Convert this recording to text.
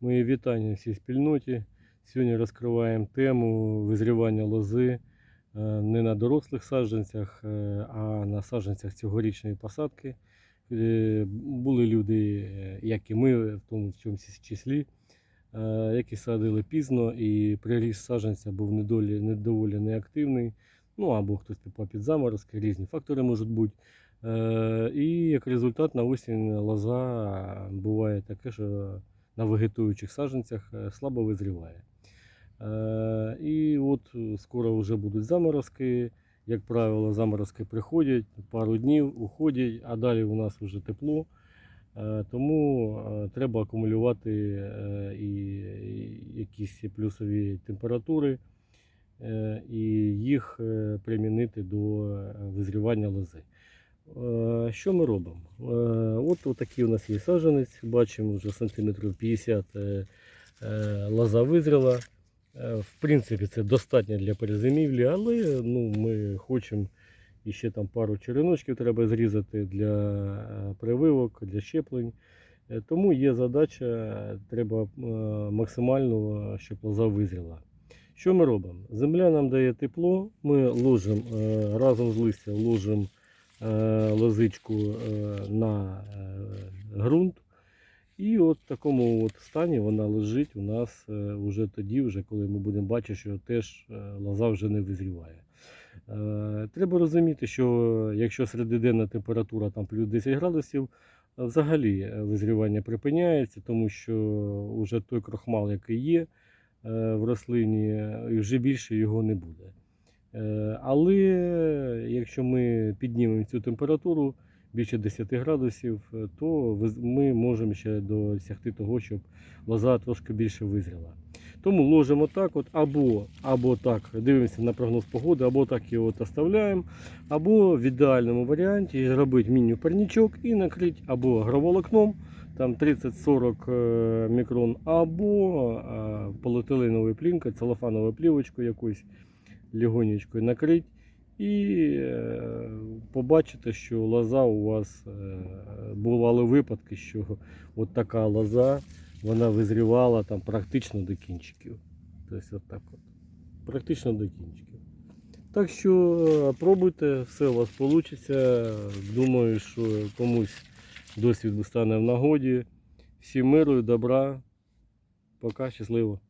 Мої вітання всій спільноті. Сьогодні розкриваємо тему визрівання лози е, не на дорослих саджанцях, е, а на саджанцях цьогорічної посадки. Е, Були люди, як і ми, в тому в чомусь числі, які садили пізно, і приріст саджанця був недолі, недоволі неактивний. Ну або хтось попав під заморозки, різні фактори можуть бути. І як результат на осінь лоза буває таке, що на вегетуючих саджанцях е, слабо визріває. Е, І от е, скоро вже будуть заморозки. Як правило, заморозки приходять, пару днів уходять, а далі у нас вже тепло. Тому треба акумулювати і якісь плюсові температури і їх примінити до визрівання лози. Е, Що ми робимо? Е, От такий у нас є саджанець, бачимо вже сантиметрів 50 е, лоза визріла. В принципі, це достатньо для перезимівлі, але ну, ми хочемо і ще там пару череночків треба зрізати для прививок, для щеплень. Тому є задача, треба максимально, щоб лоза визріла. Що ми робимо? Земля нам дає тепло, ми ложимо разом з листям ложимо лозичку е, на е, ґрунт. І от в такому от стані вона лежить у нас е, вже тоді, вже коли ми будемо бачити, що теж е, лоза вже не визріває. Е, Треба розуміти, що якщо середиденна температура там плюс 10 градусів, е, взагалі е, визрівання припиняється, тому що вже той крохмал, який є е, в рослині, е, вже більше його не буде. Е, Але якщо ми піднімемо цю температуру більше 10 градусів, е, то ми можемо ще досягти того, щоб лоза трошки більше визріла. Тому ложимо так, от, або, або так, дивимося на прогноз погоди, або так його от оставляємо, або в ідеальному варіанті робити міні-парнічок і накрити або граволокном, там 30-40 е, мікрон, або поліетиленовою плінкою, целофановою плівочкою якоюсь легонечкою накрити. І е, побачите, що лоза у вас е, бували випадки, що от така лоза вона визрівала там практично до кінчиків. Тобто от так от. Практично до кінчиків. Так що е, пробуйте, все у вас вийде. Думаю, що комусь досвід стане в нагоді. Всім миру і добра. Пока, щасливо.